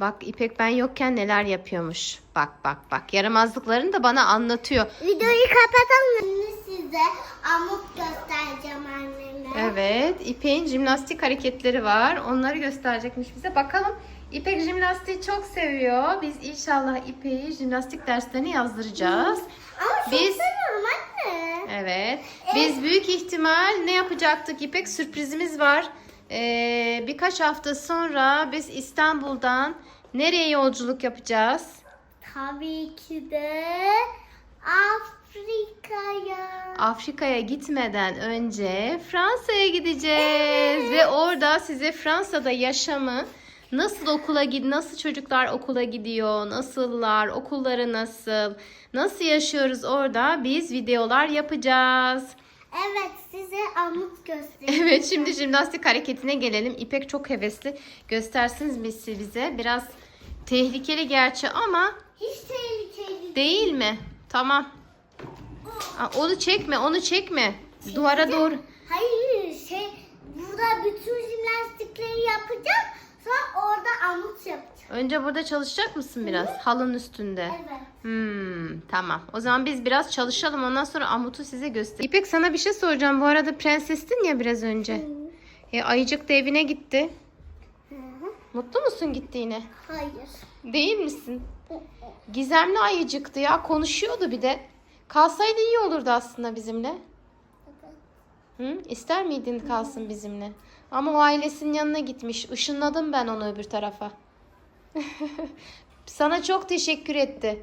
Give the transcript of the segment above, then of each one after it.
Bak İpek ben yokken neler yapıyormuş. Bak bak bak yaramazlıklarını da bana anlatıyor. Videoyu kapatalım. Size amut göstereceğim anneme. Evet İpek'in jimnastik hareketleri var. Onları gösterecekmiş bize. Bakalım İpek jimnastiği çok seviyor. Biz inşallah İpek'i jimnastik derslerine yazdıracağız. Ama Biz- seviyorum anne. Evet. Biz büyük ihtimal ne yapacaktık İpek? Sürprizimiz var. Ee, birkaç hafta sonra biz İstanbul'dan nereye yolculuk yapacağız? Tabii ki de Afrika'ya. Afrika'ya gitmeden önce Fransa'ya gideceğiz ve orada size Fransa'da yaşamı nasıl okula gid nasıl çocuklar okula gidiyor, nasıllar, okulları nasıl, nasıl yaşıyoruz orada biz videolar yapacağız. Evet size amut göstereyim. Evet şimdi jimnastik hareketine gelelim. İpek çok hevesli. Göstersiniz bizi bize. Biraz tehlikeli gerçi ama Hiç tehlikeli. değil mi? Tamam. Aa, Onu çekme, onu çekme. Duvara doğru. Hayır şey burada bütün jimnastikleri yapacağım. Sonra orada amut yapacağım. Önce burada çalışacak mısın biraz? Halın üstünde. Evet. Hmm, tamam. O zaman biz biraz çalışalım. Ondan sonra Amut'u size göster. İpek sana bir şey soracağım. Bu arada prensestin ya biraz önce. E, ayıcık da evine gitti. Hı hı. Mutlu musun gittiğine? Hayır. Değil misin? Gizemli ayıcıktı ya. Konuşuyordu bir de. Kalsaydı iyi olurdu aslında bizimle. Hı? İster miydin kalsın bizimle? Ama o ailesinin yanına gitmiş. Işınladım ben onu öbür tarafa. Sana çok teşekkür etti.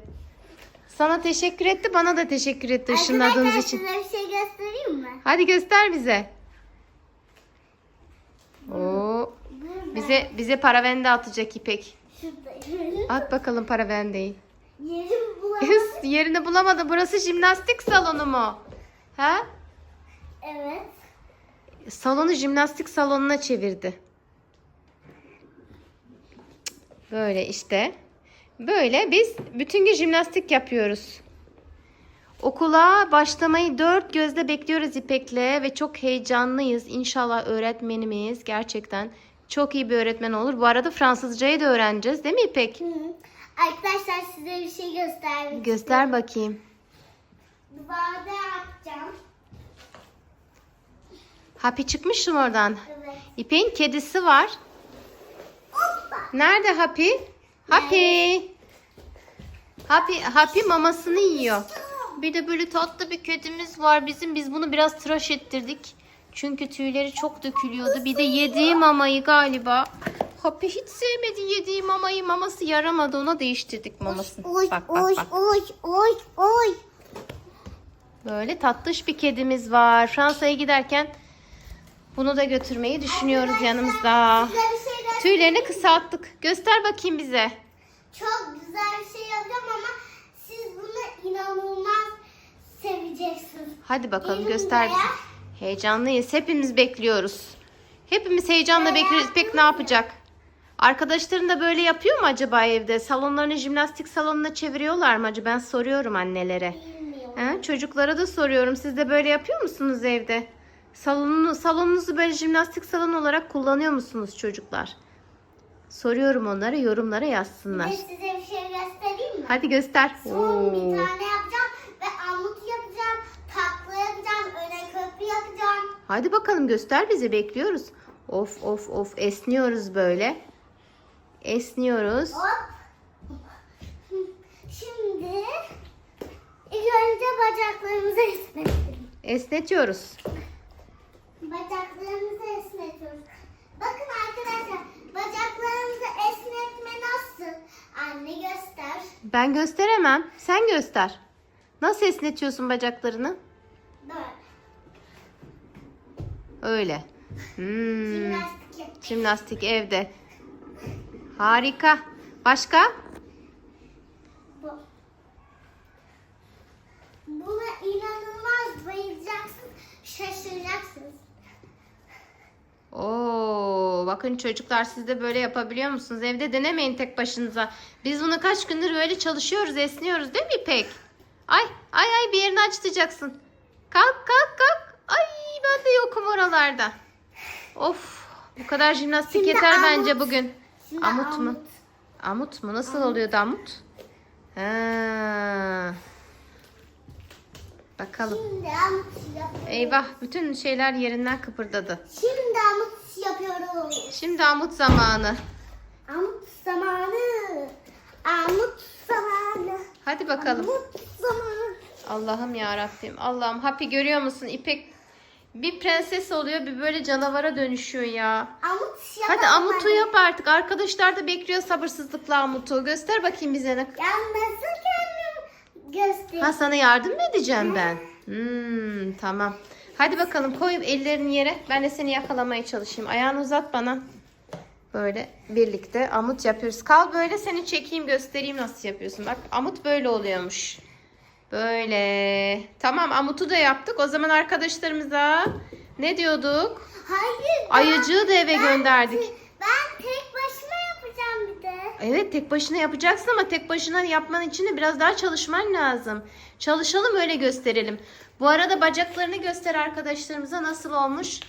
Sana teşekkür etti, bana da teşekkür etti ışınladığınız Arkadaşlar için. size bir şey göstereyim mi? Hadi göster bize. Oo, Burada. bize bize paravende atacak İpek. Şurada. At bakalım paravendeyi. Yerim bulamadım. Yerini bulamadı. Burası jimnastik salonu mu? Ha? Evet. Salonu jimnastik salonuna çevirdi. Böyle işte. Böyle biz bütün gün jimnastik yapıyoruz. Okula başlamayı dört gözle bekliyoruz İpek'le ve çok heyecanlıyız. İnşallah öğretmenimiz gerçekten çok iyi bir öğretmen olur. Bu arada Fransızcayı da öğreneceğiz değil mi İpek? Hı. Arkadaşlar size bir şey göstermek Göster bakayım. Duvarda yapacağım. Happy çıkmışım oradan. Evet. İpek'in kedisi var. Nerede Happy? Happy. Happy, Happy mamasını yiyor. Bir de böyle tatlı bir kedimiz var bizim. Biz bunu biraz tıraş ettirdik. Çünkü tüyleri çok dökülüyordu. Bir de yediği mamayı galiba. Happy hiç sevmedi yediği mamayı. Maması yaramadı. Ona değiştirdik mamasını. Oy, Bak bak bak. oy, oy, oy. Böyle tatlış bir kedimiz var. Fransa'ya giderken bunu da götürmeyi düşünüyoruz yanımızda. Tüylerini kısalttık. Göster bakayım bize. Çok güzel bir şey yapacağım ama siz bunu inanılmaz seveceksiniz. Hadi bakalım Elim göster bize. Heyecanlıyız. Hepimiz bekliyoruz. Hepimiz heyecanla bekliyoruz. Pek ne yapacak? Arkadaşların da böyle yapıyor mu acaba evde? Salonlarını jimnastik salonuna çeviriyorlar mı acaba? Ben soruyorum annelere. Ha, çocuklara da soruyorum. Siz de böyle yapıyor musunuz evde? Salonunu, salonunuzu böyle jimnastik salon olarak kullanıyor musunuz çocuklar? Soruyorum onlara. Yorumlara yazsınlar. Ve size bir şey göstereyim mi? Hadi göster. Son bir tane yapacağım ve amut yapacağım, tatlı yapacağım, öne köprü yapacağım. Hadi bakalım göster bize bekliyoruz. Of of of esniyoruz böyle. Esniyoruz. Hop. Şimdi ilk önce bacaklarımızı esnetelim. Esnetiyoruz. Bacaklarımızı esnetiyoruz. Bakın arkadaşlar bacaklarımızı esnetme nasıl? Anne göster. Ben gösteremem. Sen göster. Nasıl esnetiyorsun bacaklarını? Böyle. Öyle. Hmm. Jimnastik yap. Jimnastik evde. Harika. Başka? Bu. Buna inanılmaz bayılacaksınız, şaşıracaksınız. Oo, bakın çocuklar siz de böyle yapabiliyor musunuz? Evde denemeyin tek başınıza. Biz bunu kaç gündür böyle çalışıyoruz, esniyoruz değil mi İpek? Ay, ay ay bir yerini açtıracaksın. Kalk kalk kalk. Ay ben de yokum oralarda. Of, bu kadar jimnastik Şimdi yeter amut. bence bugün. Şimdi Amut mu? Amut mu? Nasıl oluyordu amut? Ha. Bakalım. Şimdi amut. Eyvah bütün şeyler yerinden kıpırdadı. Şimdi amut yapıyorum. Şimdi amut zamanı. Amut zamanı. Amut zamanı. Hadi bakalım. Amut zamanı. Allah'ım ya Rabbim. Allah'ım Happy görüyor musun? İpek bir prenses oluyor, bir böyle canavara dönüşüyor ya. Amut Hadi Amut'u yap artık. Arkadaşlar da bekliyor sabırsızlıkla Amut'u. Göster bakayım bize ne. Ya nasıl kendim göstereyim? Ha sana yardım mı edeceğim ben? Hmm, tamam. Hadi bakalım koy ellerini yere. Ben de seni yakalamaya çalışayım. Ayağını uzat bana. Böyle birlikte amut yapıyoruz. Kal böyle seni çekeyim göstereyim nasıl yapıyorsun. Bak amut böyle oluyormuş. Böyle. Tamam amutu da yaptık. O zaman arkadaşlarımıza ne diyorduk? Hayır. Ayıcığı da eve ben- gönderdik. Ben tek başıma yapacağım bir de. Evet tek başına yapacaksın ama tek başına yapman için de biraz daha çalışman lazım. Çalışalım öyle gösterelim. Bu arada bacaklarını göster arkadaşlarımıza nasıl olmuş.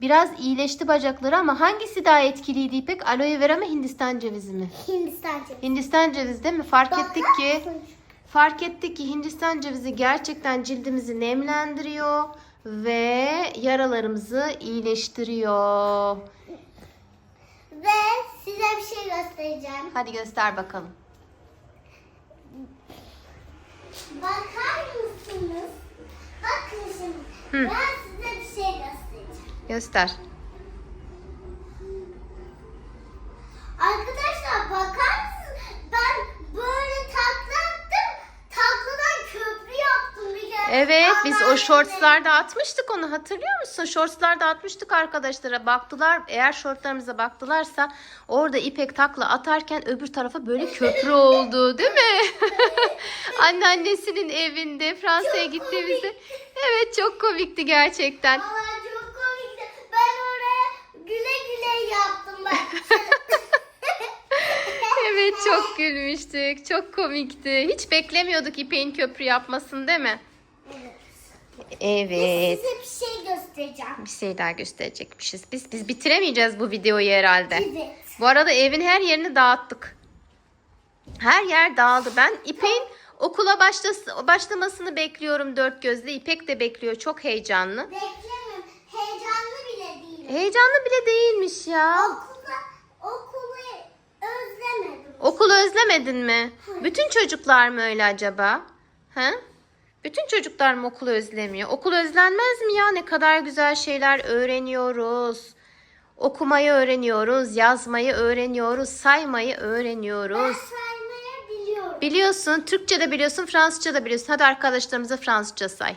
Biraz iyileşti bacakları ama hangisi daha etkiliydi İpek? Aloe vera mı Hindistan cevizi mi? Hindistan cevizi. Hindistan cevizi değil mi? Fark ettik Bakar ki mısın? fark ettik ki Hindistan cevizi gerçekten cildimizi nemlendiriyor ve yaralarımızı iyileştiriyor. Ve size bir şey göstereceğim. Hadi göster bakalım. Bakar mısınız? Bakın şimdi. Hı. Ben size bir şey göstereceğim. Göster. Arkadaşlar bakar mısınız? Ben böyle takla attım. Takladan köprü yaptım bir kere. Evet biz o shortslarda atmıştık onu hatırlıyor musun? Shortslarda atmıştık arkadaşlara baktılar. Eğer shortlarımıza baktılarsa orada ipek takla atarken öbür tarafa böyle köprü oldu değil mi? Anneannesinin evinde Fransa'ya Çok gittiğimizde. Evet çok komikti gerçekten. Aa, çok komikti. Ben oraya güle güle yaptım ben. Evet çok gülmüştük. Çok komikti. Hiç beklemiyorduk İpek'in köprü yapmasını değil mi? Evet. Evet. Size bir şey göstereceğim. Bir şey daha gösterecekmişiz. Biz biz bitiremeyeceğiz bu videoyu herhalde. Evet. Bu arada evin her yerini dağıttık. Her yer dağıldı. Ben İpek'in okula başlas- başlamasını bekliyorum dört gözle. İpek de bekliyor. Çok heyecanlı. Beklemiyorum. Heyecanlı bile değilim. Heyecanlı bile değilmiş ya. Okulda, okulu özlemedim. Okulu özlemedin mi? Bütün çocuklar mı öyle acaba? Ha? Bütün çocuklar mı okulu özlemiyor? Okul özlenmez mi ya? Ne kadar güzel şeyler öğreniyoruz. Okumayı öğreniyoruz, yazmayı öğreniyoruz, saymayı Ben öğreniyoruz. saymayı biliyorum. Biliyorsun, Türkçe de biliyorsun, Fransızca da biliyorsun. Hadi arkadaşlarımıza Fransızca say.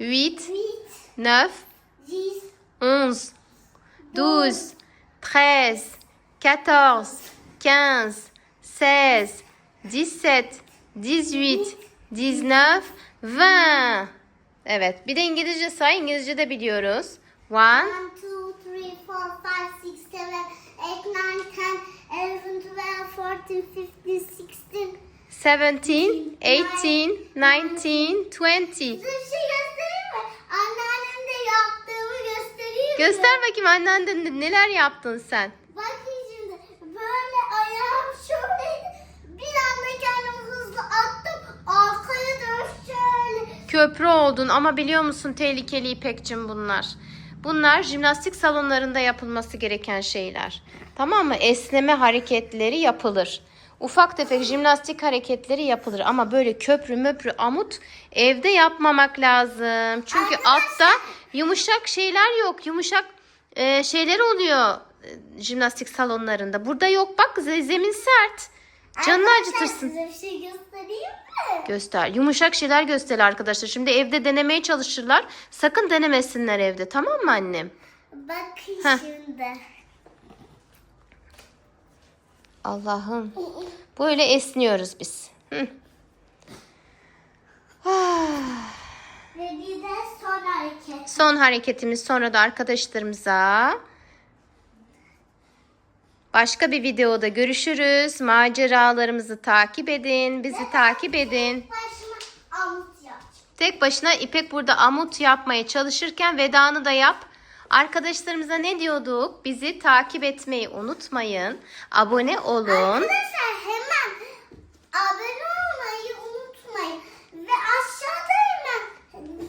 1, 2, 3, 4, 5, 6, 7, 7, 8, 8, 9, 10, 11, 12, 13, 14, 15, 16, 17, 18, 19, 20. Evet, bir de İngilizce say. İngilizce de biliyoruz. 1, 1, 2, 3, 4, 5, 6, 7, 8, 9, 10, 11, 12, 13, 14, 15, 16. 17, 18, 19, 20. Size bir şey göstereyim mi? Anneannem de yaptığımı göstereyim mi? Göster bakayım annenden neler yaptın sen. Köprü oldun ama biliyor musun tehlikeli İpekçim bunlar. Bunlar jimnastik salonlarında yapılması gereken şeyler. Tamam mı? Esneme hareketleri yapılır. Ufak tefek jimnastik hareketleri yapılır ama böyle köprü möprü amut evde yapmamak lazım. Çünkü altta yumuşak şeyler yok. Yumuşak e, şeyler oluyor e, jimnastik salonlarında. Burada yok bak ze- zemin sert. Canını Arkadaşlar, acıtırsın. Size bir şey göstereyim mi? Göster. Yumuşak şeyler göster arkadaşlar. Şimdi evde denemeye çalışırlar. Sakın denemesinler evde. Tamam mı annem? Bakın Heh. şimdi. Allah'ım. Böyle esniyoruz biz. Hı. Ah. Ve bir de son hareket. Son hareketimiz sonra da arkadaşlarımıza başka bir videoda görüşürüz. Maceralarımızı takip edin. Bizi takip edin. Tek başına İpek burada amut yapmaya çalışırken vedanı da yap. Arkadaşlarımıza ne diyorduk? Bizi takip etmeyi unutmayın. Abone olun. Arkadaşlar hemen abone olmayı unutmayın. Ve aşağıda hemen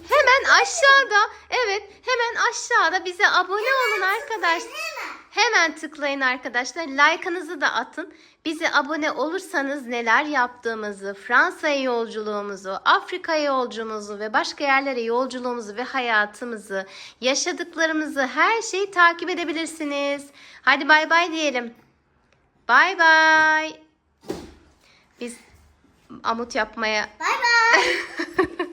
Hemen aşağıda, evet hemen aşağıda bize abone olun arkadaşlar. hemen Hemen tıklayın arkadaşlar. Like'ınızı da atın. Bize abone olursanız neler yaptığımızı, Fransa'ya yolculuğumuzu, Afrika'ya yolculuğumuzu ve başka yerlere yolculuğumuzu ve hayatımızı, yaşadıklarımızı her şeyi takip edebilirsiniz. Hadi bay bay diyelim. Bay bay. Biz amut yapmaya bay bay.